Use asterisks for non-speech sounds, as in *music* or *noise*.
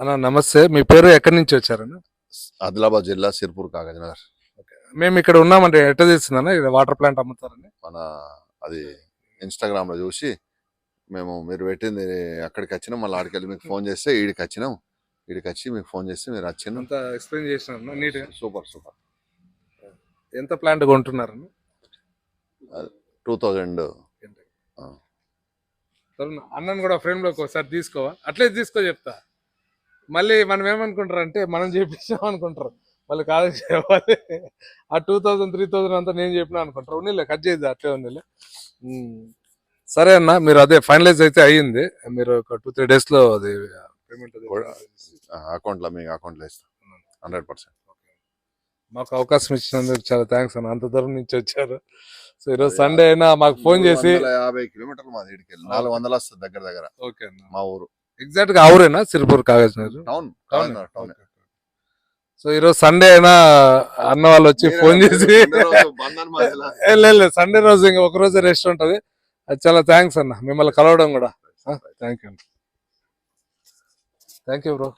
అన్న నమస్తే. మీ పేరు ఎక్కడి నుంచి వచ్చారన్న? ఆదిలాబాద్ జిల్లా సిర్పూర్ కాగజ్ నగర్ మేము ఇక్కడ ఉన్నామంటే ఎట్ట తెలిసిందన్న ఇక్కడ వాటర్ ప్లాంట్ అమ్ముతారని. మన అది ఇన్స్టాగ్రామ్లో చూసి మేము మీరు పెట్టింది అక్కడికి వచ్చినాం. మళ్ళీ ఆడికి వెళ్ళి మీకు ఫోన్ చేస్తే ఈడికి వచ్చినాం. ఈడికి వచ్చి మీకు ఫోన్ చేస్తే మీరు వచ్చినాం. అంతా ఎక్స్ప్లెయిన్ చేసిన నీట్గా? Super super. ఎంత ప్లాంట్ కొంటున్నారన్న? Two thousand. అన్నను కూడా ఫ్రేమ్లోకి ఒకసారి తీసుకోవా? అట్లే తీసుకో చెప్తా. మళ్ళీ మనం ఏమనుకుంటారు అంటే మనం చేపించాం అనుకుంటారు. మళ్ళీ కాదు చెప్పాలి. ఆ టూ థౌసండ్ త్రీ థౌసండ్ అంతా నేను చెప్పినా అనుకుంటారు. ఉన్నీలే కట్ చేయదు అట్లే ఉన్నీలే. సరే అన్న మీరు అదే ఫైనలైజ్ అయితే అయ్యింది. మీరు ఒక టూ త్రీ డేస్లో అది పేమెంట్ అకౌంట్లో మీకు అకౌంట్లో ఇస్తాం. Hundred percent. మాకు అవకాశం ఇచ్చినందుకు చాలా థ్యాంక్స్ అన్న. అంత దూరం నుంచి వచ్చారు. సో ఈరోజు సండే అయినా మాకు ఫోన్ చేసి యాభై కిలోమీటర్లు మాది ఈడికి వెళ్ళి నాలుగు వందలు వస్తుంది దగ్గర దగ్గర. ఓకే అన్న. మా ఊరు. ఎగ్జాక్ట్గా అవురేనా Sirpur Kagaz Nagar town town town so ఈరోజు సండే అయినా అన్న వాళ్ళు వచ్చి ఫోన్ చేసి లేదు సండే రోజు *laughs* ఇంకా ఒక రోజు రెస్ట్ ఉంటది. అది చాలా థ్యాంక్స్ అన్న. మిమ్మల్ని కలవడం కూడా. Thank you thank you bro